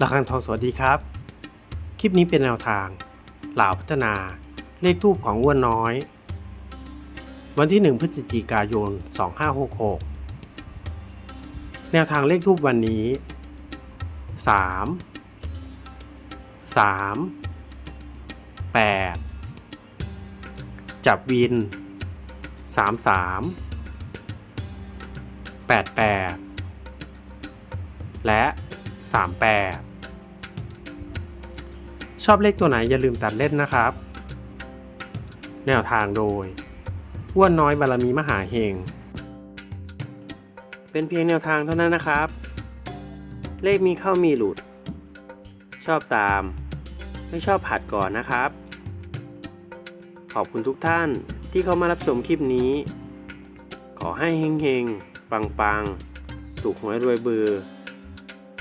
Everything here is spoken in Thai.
ระฆังทองสวัสดีครับ คลิปนี้เป็นแนวทางเหล่าพัฒนาเลขทูปของอ้วนน้อย วันที่ 1 พฤศจิกายน 2566 แนวทางเลขทูปวันนี้ 3 3 8 จับวิน 33 88 และ 38 ชอบเลขตัวไหนอย่าลืมตัดเล่นนะครับ แนวทางโดยอ้วนน้อยบารมีมหาเฮง เป็นเพียงแนวทางเท่านั้นนะครับ เลขมีเข้ามีหลุด ชอบตาม ไม่ชอบผัดก่อนนะครับ ขอบคุณทุกท่านที่เข้ามารับชมคลิปนี้ ขอให้เฮงๆ ปังๆ สุขหวยรวยเบือ